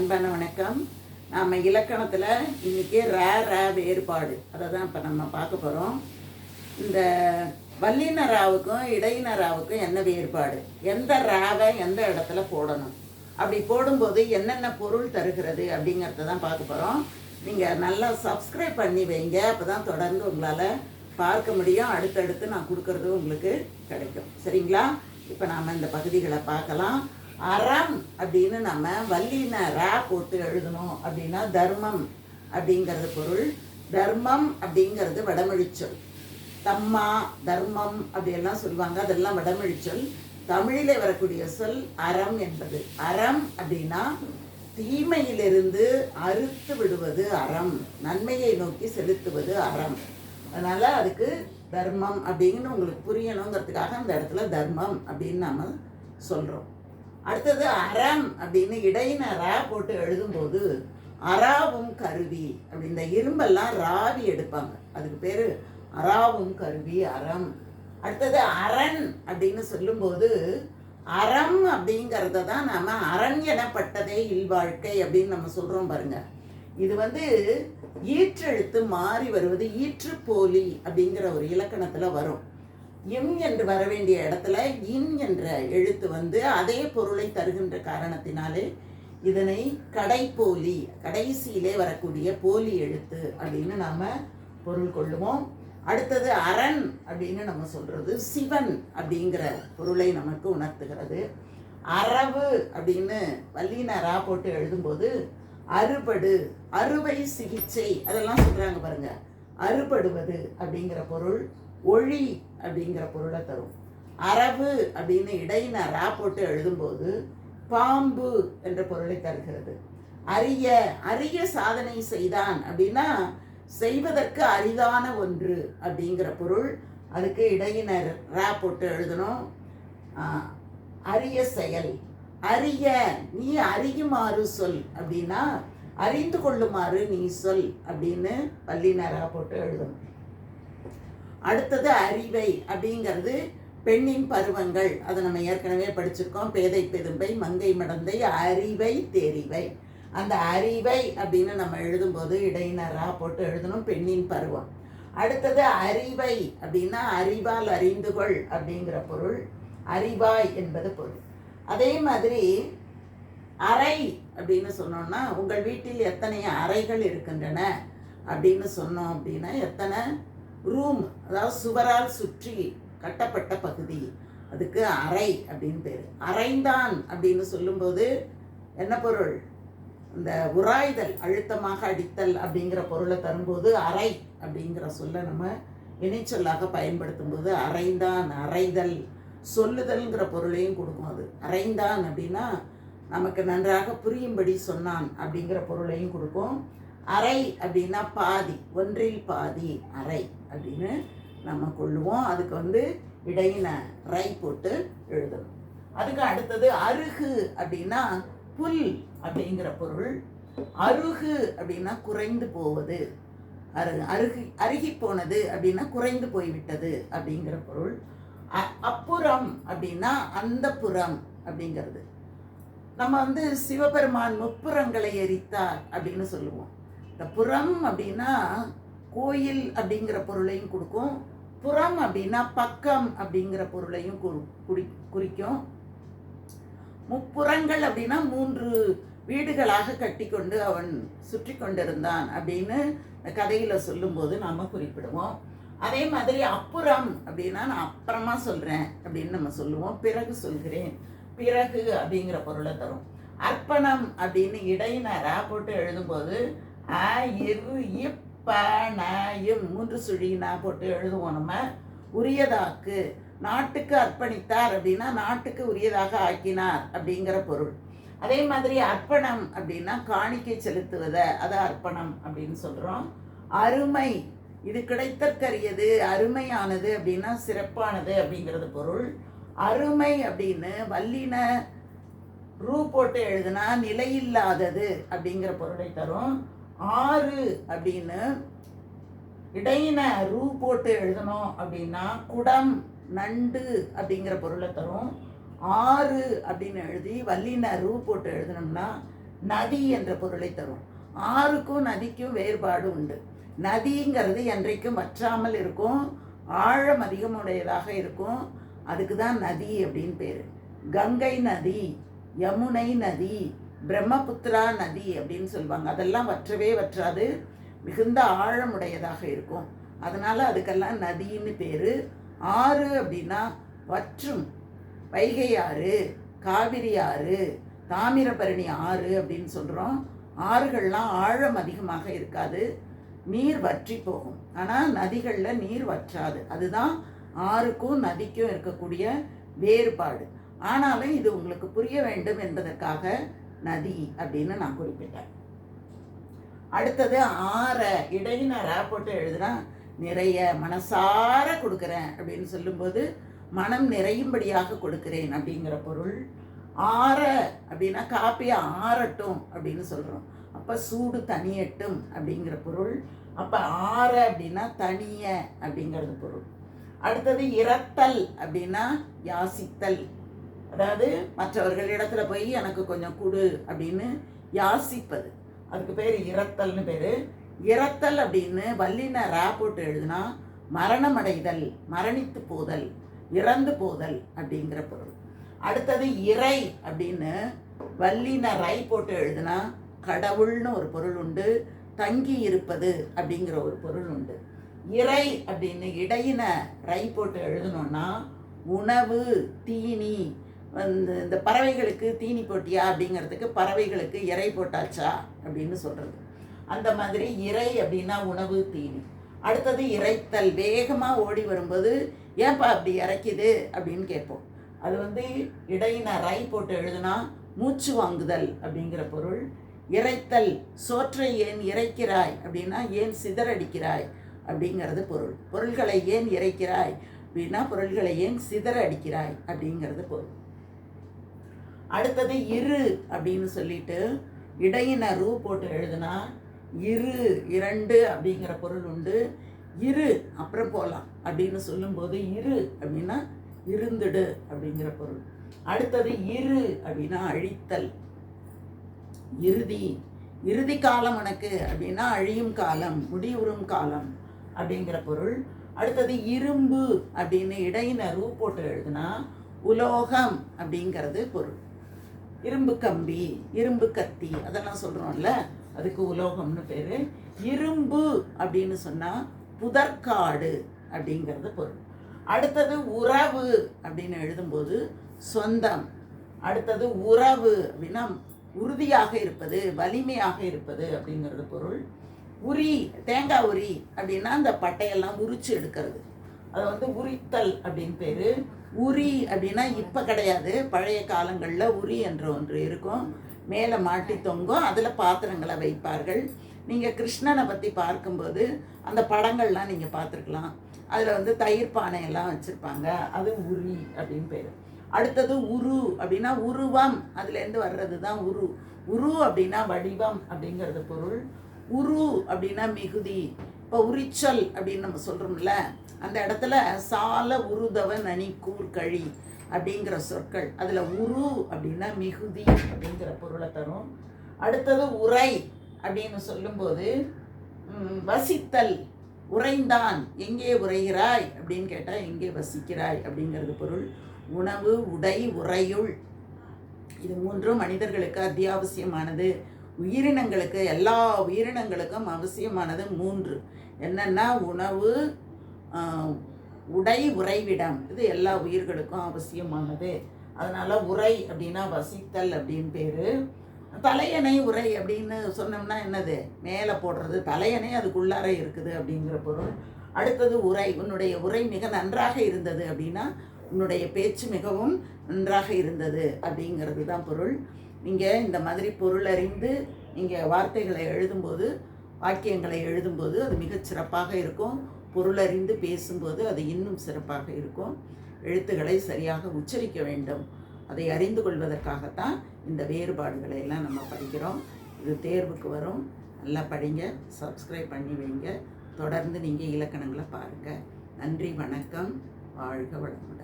அன்பான வணக்கம். நாம் இலக்கணத்தில் இன்றைக்கி ரே ரே வேறுபாடு. அதை தான் இப்போ நம்ம பார்க்க போகிறோம் இந்த வல்லின ராவுக்கும் இடையின ராவுக்கும் என்ன வேறுபாடு? எந்த ராவை எந்த இடத்துல போடணும்? அப்படி போடும்போது என்னென்ன பொருள் தருகிறது அப்படிங்கிறத தான் பார்க்க போகிறோம் நீங்கள் நல்லா சப்ஸ்கிரைப் பண்ணி வைங்க. அப்போ தான் தொடர்ந்து உங்களால் பார்க்க முடியும். அடுத்தடுத்து நான் கொடுக்கறதும் உங்களுக்கு கிடைக்கும். சரிங்களா? இப்போ நாம் இந்த பகுதிகளை பார்க்கலாம். அறம் அப்படின்னு நம்ம வல்லின ரா போட்டு எழுதணும் அப்படின்னா தர்மம் அப்படிங்கிறது பொருள். தர்மம் அப்படிங்கிறது வடமொழிச்சொல். தம்மா தர்மம் அப்படியெல்லாம் சொல்லுவாங்க. அதெல்லாம் வடமொழிச்சொல். தமிழில் தமிழிலே வரக்கூடிய சொல் அறம் என்பது. அறம் அப்படின்னா தீமையிலிருந்து அறுத்து விடுவது அறம். நன்மையை நோக்கி செலுத்துவது அறம். அதனால அதுக்கு தர்மம் அப்படின்னு உங்களுக்கு புரியணுங்கிறதுக்காக அந்த இடத்துல தர்மம் அப்படின்னு நாம சொல்றோம். அடுத்தது அறம் அப்படின்னு இடையின ரா போட்டு எழுதும்போது அராவும் கருவி அப்படி இந்த இரும்பெல்லாம் ராவி எடுப்பாங்க. அதுக்கு பேர் அராவும் கருவி அறம். அடுத்தது அரண் அப்படின்னு சொல்லும்போது அறம் அப்படிங்கிறத தான் நாம் அரண் எனப்பட்டதே இல்வாழ்க்கை அப்படின்னு நம்ம சொல்கிறோம் பாருங்க. இது வந்து ஈற்றெழுத்து மாறி வருவது ஈற்றுப்போலி அப்படிங்கிற ஒரு இலக்கணத்தில் வரும். இம் என்று வர வேண்டிய இடத்துல இன் என்ற எழுத்து வந்து அதே பொருளை தருகின்ற காரணத்தினாலே இதனை கடைப்போலி கடைசியிலே வரக்கூடிய போலி எழுத்து அப்படின்னு நாம பொருள் கொள்ளுவோம். அடுத்தது அரண் அப்படின்னு நம்ம சொல்றது சிவன் அப்படிங்கிற பொருளை நமக்கு உணர்த்துகிறது. அரவு அப்படின்னு வல்லின ரா போட்டு எழுதும்போது அறுபடு அறுவை சிகிச்சை அதெல்லாம் சொல்றாங்க பாருங்க. அறுபடுவது அப்படிங்கிற பொருள் ஒளி அப்படிங்கிற பொருளை தரும். அரபு அப்படின்னு இடையின ரா போட்டு எழுதும்போது பாம்பு என்ற பொருளை தருகிறது. அரிய அரிய சாதனை செய்தான் அப்படின்னா செய்வதற்கு அரிதான ஒன்று அப்படிங்கிற பொருள் அதுக்கு இடையினர் ரா போட்டு எழுதணும். அரிய செயல். அரிய நீ அறியுமாறு சொல் அப்படின்னா அறிந்து கொள்ளுமாறு நீ சொல் அப்படின்னு பள்ளினரா போட்டு எழுதணும். அடுத்தது அறிவை அப்படிங்கிறது பெண்ணின் பருவங்கள். அதை நம்ம ஏற்கனவே படிச்சிருக்கோம். பேதை பெரும்பை மங்கை மடந்தை அறிவை தெரிவை. அந்த அறிவை அப்படின்னு நம்ம எழுதும்போது இடையினரா போட்டு எழுதணும் பெண்ணின் பருவம். அடுத்தது அறிவை அப்படின்னா அறிவால் அறிந்து கொள் அப்படிங்கிற பொருள். அறிவாய் என்பது பொருள். அதே மாதிரி அறை அப்படின்னு சொன்னோம்னா உங்கள் வீட்டில் எத்தனை அறைகள் இருக்கின்றன அப்படின்னு சொன்னோம் அப்படின்னா எத்தனை ரூம் அதாவது சுவரால் சுற்றி கட்டப்பட்ட பகுதி. அதுக்கு அறை அப்படின்னு பேர். அறைந்தான் அப்படின்னு சொல்லும்போது என்ன பொருள்? இந்த உராய்தல் அழுத்தமாக அடித்தல் அப்படிங்கிற பொருளை தரும்போது அறை அப்படிங்கிற சொல்ல நம்ம இணைச்சொல்லாக பயன்படுத்தும் போது அறைந்தான் அறைதல் சொல்லுதல்ங்கிற பொருளையும் கொடுக்கும் அது. அறைந்தான் அப்படின்னா நமக்கு நன்றாக புரியும்படி சொன்னான் அப்படிங்கிற பொருளையும் கொடுக்கும். அறை அப்படின்னா பாதி ஒன்றில் பாதி அறை. அப்படின்னு நம்ம கொள்ளுவோம். அதுக்கு வந்து இடையின ரை போட்டு எழுதணும். அதுக்கு அடுத்தது அருகு அப்படின்னா புல் அப்படிங்கிற பொருள். அருகு அப்படின்னா குறைந்து போவது. அரு அருகி அருகி போனது அப்படின்னா குறைந்து போய்விட்டது அப்படிங்கிற பொருள். அப்புறம் அப்படின்னா அந்த புறம் அப்படிங்கிறது. நம்ம வந்து சிவபெருமான் முப்புறங்களை எரித்தார் அப்படின்னு சொல்லுவோம். இந்த புறம் அப்படின்னா கோயில் அப்படிங்கிற பொருளையும் கொடுக்கும். புறம் அப்படின்னா பக்கம் அப்படிங்கிற பொருளையும் குறி- குறிக்கும். முப்புறங்கள் அப்படின்னா மூன்று வீடுகளாக கட்டிக்கொண்டு அவன் சுற்றி கொண்டிருந்தான் அப்படின்னு கதையில் கதையில சொல்லும்போது நாம குறிப்பிடுவோம். அதே மாதிரி அப்புறம் அப்படின்னா நான் அப்புறமா சொல்றேன் அப்படின்னு நம்ம சொல்லுவோம். பிறகு சொல்கிறேன். பிறகு அப்படிங்கிற பொருளை தரும். அர்ப்பணம் அப்படின்னு இடையினரா போட்டு எழுதும்போது அ இரு இப் ந மூன்று சுழினா போட்டு எழுதுவோம் நம்ம. உரியதாக்கு. நாட்டுக்கு அர்ப்பணித்தார் அப்படின்னா நாட்டுக்கு உரியதாக ஆக்கினார் அப்படிங்கிற பொருள். அதே மாதிரி அர்ப்பணம் அப்படின்னா காணிக்கை செலுத்துவத அது அர்ப்பணம் அப்படின்னு சொல்கிறோம் அருமை. இது கிடைத்தற்கரியது அருமையானது அப்படின்னா சிறப்பானது அப்படிங்கிறது பொருள். அருமை அப்படின்னு வல்லின ரூ போட்டு எழுதுனா நிலையில்லாதது அப்படிங்கிற பொருளை தரும். ஆறு அப்படின்னு இடையின ரூ போட்டு எழுதணும் அப்படின்னா குடம் நண்டு அப்படிங்கிற பொருளை தரும். ஆறு அப்படின்னு எழுதி வல்லின ரூ போட்டு எழுதணும்னா நதி என்ற பொருளை தரும். ஆறுக்கும் நதிக்கும் வேறுபாடு உண்டு. நதிங்கிறது என்றைக்கும் வற்றாமல் இருக்கும். ஆழம் அதிகமுடையதாக இருக்கும். அதுக்கு தான் நதி அப்படின்னு பேர். கங்கை நதி யமுனை நதி பிரம்மபுத்திரா நதி அப்படின்னு சொல்லுவாங்க. அதெல்லாம் வற்றவே வற்றாது. மிகுந்த ஆழமுடையதாக இருக்கும். அதனால அதுக்கெல்லாம் நதின்னு பேர். ஆறு அப்படின்னா வற்றும். வைகை ஆறு காவிரி ஆறு தாமிரபரணி ஆறு அப்படின்னு சொல்கிறோம் ஆறுகள்லாம் ஆழம் அதிகமாக இருக்காது. நீர் வற்றி போகும். ஆனால் நதிகளில் நீர் வற்றாது. அதுதான் ஆறுக்கும் நதிக்கும் இருக்கக்கூடிய வேறுபாடு. ஆனாலும் இது உங்களுக்கு புரிய வேண்டும் என்பதற்காக நதி அப்படின்னு நான் குறிப்பிட்டேன். அடுத்தது ஆற இடையின ரா போட்டு எழுதுனா நிறைய மனசார கொடுக்குறேன் அப்படின்னு சொல்லும்போது மனம் நிறையும்படியாக கொடுக்குறேன் அப்படிங்கிற பொருள். ஆற அப்படின்னா காப்பியை ஆறட்டும் அப்படின்னு சொல்கிறோம் அப்போ சூடு தனியட்டும் அப்படிங்கிற பொருள். அப்போ ஆற அப்படின்னா தனிய அப்படிங்கிறது பொருள். அடுத்தது இரத்தல் அப்படின்னா யாசித்தல் அதாவது மற்றவர்களிடத்துல போய் எனக்கு கொஞ்சம் கொடு அப்படின்னு யாசிப்பது. அதுக்கு பேர் இரத்தல்னு பேர். இரத்தல் அப்படின்னு வல்லின ரா போட்டு எழுதுனா மரணமடைதல் மரணித்து போதல் இறந்து போதல் அப்படிங்கிற பொருள். அடுத்தது இறை அப்படின்னு வல்லின ரை போட்டு எழுதுனா கடவுள்னு ஒரு பொருள் உண்டு தங்கி இருப்பது அப்படிங்கிற ஒரு பொருள் உண்டு. இறை அப்படின்னு இடையின ரை போட்டு எழுதணும்னா உணவு தீனி வந்து இந்த பறவைகளுக்கு தீனி போட்டியா அப்படிங்கிறதுக்கு பறவைகளுக்கு இறை போட்டாச்சா அப்படின்னு சொல்கிறது அந்த மாதிரி இறை அப்படின்னா உணவு தீனி. அடுத்தது இறைத்தல். வேகமாக ஓடி வரும்போது ஏன்பா அப்படி இறைக்குது? அப்படின்னு கேட்போம். அது வந்து இடையின ரை போட்டு எழுதுனா மூச்சு வாங்குதல் அப்படிங்கிற பொருள். இறைத்தல். சோற்றை ஏன் இறைக்கிறாய்? அப்படின்னா ஏன் சிதறடிக்கிறாய்? அப்படிங்கிறது பொருள். பொருள்களை ஏன் இறைக்கிறாய்? அப்படின்னா பொருள்களை ஏன் சிதற அடிக்கிறாய் அப்படிங்கிறது பொருள். அடுத்தது இரு அப்படின்னு சொல்லிட்டு இடையின ரூ போட்டு எழுதுனா இரு இரண்டு அப்படிங்கிற பொருள் உண்டு. இரு அப்புறம் போகலாம் அப்படின்னு சொல்லும்போது இரு அப்படின்னா இருந்துடு அப்படிங்கிற பொருள். அடுத்தது இரு அப்படின்னா அழித்தல். இறுதி. இறுதி காலம் உனக்கு அப்படின்னா அழியும் காலம் முடிவுறும் காலம் அப்படிங்கிற பொருள். அடுத்தது இரும்பு அப்படின்னு இடையின ரூ போட்டு எழுதுனா உலோகம் அப்படிங்கிறது பொருள். இரும்பு கம்பி இரும்பு கத்தி அதெல்லாம் சொல்கிறோம்ல அதுக்கு உலோகம்னு பேர். இரும்பு அப்படின்னு சொன்னால் புதற்காடு அப்படிங்கிறது பொருள். அடுத்தது உறவு அப்படின்னு எழுதும்போது சொந்தம். அடுத்தது உறவு அப்படின்னா உறுதியாக இருப்பது வலிமையாக இருப்பது அப்படிங்கிறது பொருள். உரி தேங்காய் உரி அப்படின்னா அந்த பட்டையெல்லாம் உரிச்சு எடுக்கிறது. அதை வந்து உரித்தல் அப்படின்னு பேர். உரி அப்படின்னா இப்போ கிடையாது. பழைய காலங்களில் உரி என்ற ஒன்று இருக்கும். மேலே மாட்டி தொங்கும் அதில் பாத்திரங்களை வைப்பார்கள். நீங்கள் கிருஷ்ணனை பற்றி பார்க்கும்போது அந்த படங்கள்லாம் நீங்கள் பார்த்துருக்கலாம். அதில் வந்து தயிர் பானையெல்லாம் வச்சுருப்பாங்க. அது உரி அப்படின்னு பேர். அடுத்தது உரு அப்படின்னா உருவம். அதுலேருந்து வர்றது தான் உரு. உரு அப்படின்னா வடிவம் அப்படிங்கிறது பொருள். உரு அப்படின்னா மிகுதி. இப்போ உரிச்சல் அப்படின்னு நம்ம சொல்கிறோம்ல அந்த இடத்துல சால உருதவ நனி கூர்கழி அப்படிங்கிற சொற்கள். அதில் உரு அப்படின்னா மிகுதி அப்படிங்கிற பொருளை தரும். அடுத்தது உரை அப்படின்னு சொல்லும்போது வசித்தல் உறைந்தான் எங்கே உரைகிறாய் அப்படின்னு கேட்டால் எங்கே வசிக்கிறாய் அப்படிங்கிறது பொருள். உணவு உடை உறையுள். இது மூன்றும் மனிதர்களுக்கு அத்தியாவசியமானது. உயிரினங்களுக்கு எல்லா உயிரினங்களுக்கும் அவசியமானது மூன்று. என்னென்னா உணவு உடை உறைவிடம். இது எல்லா உயிர்களுக்கும் அவசியமானது. அதனால் உரை அப்படின்னா வசித்தல் அப்படின்னு பேர். தலையணை உரை அப்படின்னு சொன்னோம்னா என்னது? மேலே போடுறது. தலையணை அதுக்குள்ளார இருக்குது அப்படிங்கிற பொருள். அடுத்தது உரை உன்னுடைய உரை மிக நன்றாக இருந்தது அப்படின்னா உன்னுடைய பேச்சு மிகவும் நன்றாக இருந்தது அப்படிங்கிறது தான் பொருள். நீங்கள் இந்த மாதிரி பொருள் அறிந்து நீங்கள் வார்த்தைகளை எழுதும்போது வாக்கியங்களை எழுதும்போது அது மிகச் சிறப்பாக இருக்கும். பொருள் அறிந்து பேசும்போது அது இன்னும் சிறப்பாக இருக்கும். எழுத்துக்களை சரியாக உச்சரிக்க வேண்டும். அதை அறிந்து கொள்வதற்காகத்தான் இந்த வேறுபாடுகளை எல்லாம் நம்ம படிக்கிறோம். இது தேர்வுக்கு வரும். நல்லா படிங்க சப்ஸ்கிரைப் பண்ணி வைங்க. தொடர்ந்து நீங்கள் இலக்கணங்களை பாருங்கள் நன்றி வணக்கம். வாழ்க வளமுடன்.